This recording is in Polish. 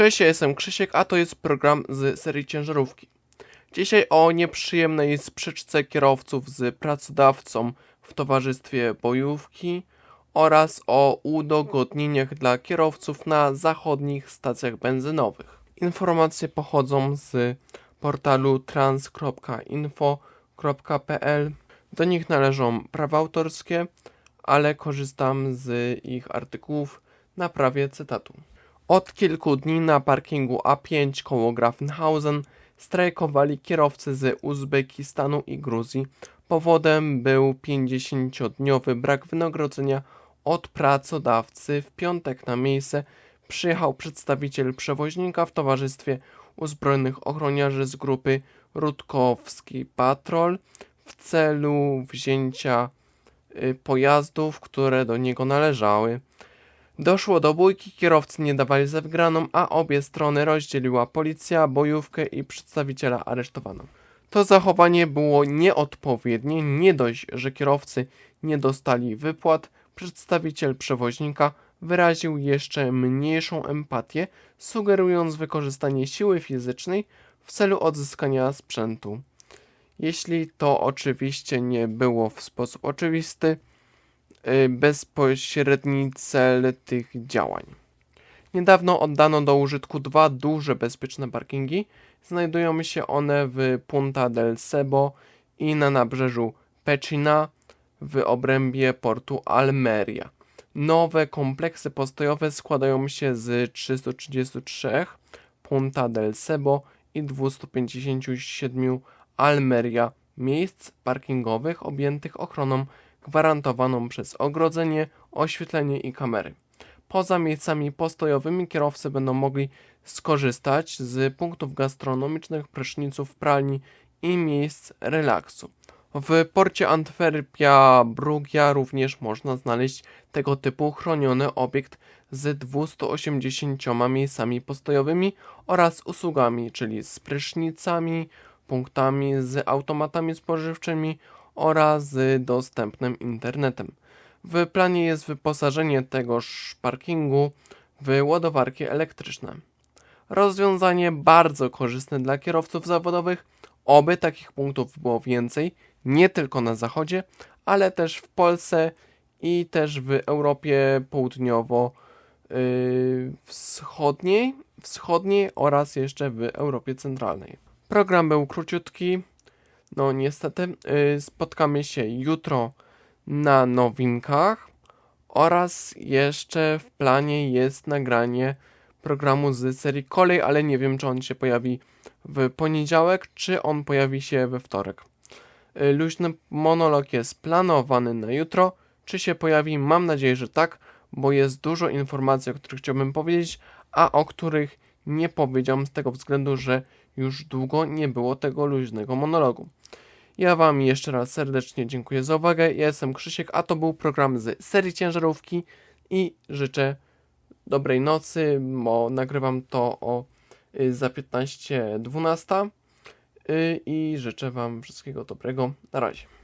Cześć, ja jestem Krzysiek, a to jest program z serii ciężarówki. Dzisiaj o nieprzyjemnej sprzeczce kierowców z pracodawcą w towarzystwie bojówki oraz o udogodnieniach dla kierowców na zachodnich stacjach benzynowych. Informacje pochodzą z portalu trans.info.pl. Do nich należą prawa autorskie, ale korzystam z ich artykułów na prawie cytatu. Od kilku dni na parkingu A5 koło Grafenhausen strajkowali kierowcy z Uzbekistanu i Gruzji. Powodem był 50-dniowy brak wynagrodzenia od pracodawcy. W piątek na miejsce przyjechał przedstawiciel przewoźnika w towarzystwie uzbrojonych ochroniarzy z grupy Rutkowski Patrol w celu wzięcia y, pojazdów, które do niego należały. Doszło do bójki, kierowcy nie dawali za wygraną, a obie strony rozdzieliła policja, bojówkę i przedstawiciela aresztowano. To zachowanie było nieodpowiednie, nie dość, że kierowcy nie dostali wypłat, przedstawiciel przewoźnika wyraził jeszcze mniejszą empatię, sugerując wykorzystanie siły fizycznej w celu odzyskania sprzętu. Jeśli to oczywiście nie było w sposób oczywisty, bezpośredni cel tych działań. Niedawno oddano do użytku dwa duże bezpieczne parkingi. Znajdują się one w Punta del Sebo i na nabrzeżu Pecina w obrębie portu Almeria. Nowe kompleksy postojowe składają się z 333 Punta del Sebo i 257 Almeria miejsc parkingowych objętych ochroną gwarantowaną przez ogrodzenie, oświetlenie i kamery. Poza miejscami postojowymi kierowcy będą mogli skorzystać z punktów gastronomicznych, pryszniców, pralni i miejsc relaksu. W porcie Antwerpia Brugia również można znaleźć tego typu chroniony obiekt z 280 miejscami postojowymi oraz usługami, czyli z prysznicami, punktami z automatami spożywczymi oraz dostępnym internetem. W planie jest wyposażenie tegoż parkingu w ładowarki elektryczne. Rozwiązanie bardzo korzystne dla kierowców zawodowych, oby takich punktów było więcej, nie tylko na zachodzie, ale też w Polsce i też w Europie południowo-wschodniej, wschodniej oraz jeszcze w Europie Centralnej. Program był króciutki, no niestety. y, Spotkamy się jutro na nowinkach oraz jeszcze w planie jest nagranie programu z serii Kolej, ale nie wiem czy on się pojawi w poniedziałek, czy on pojawi się we wtorek. Y, Luźny monolog jest planowany na jutro. Czy się pojawi? Mam nadzieję, że tak, bo jest dużo informacji, o których chciałbym powiedzieć, a o których nie powiedziałem z tego względu, że już długo nie było tego luźnego monologu. Ja Wam jeszcze raz serdecznie dziękuję za uwagę. Ja jestem Krzysiek, a to był program z serii ciężarówki i życzę dobrej nocy, bo nagrywam to o y, za 15.12 y, i życzę Wam wszystkiego dobrego. Na razie.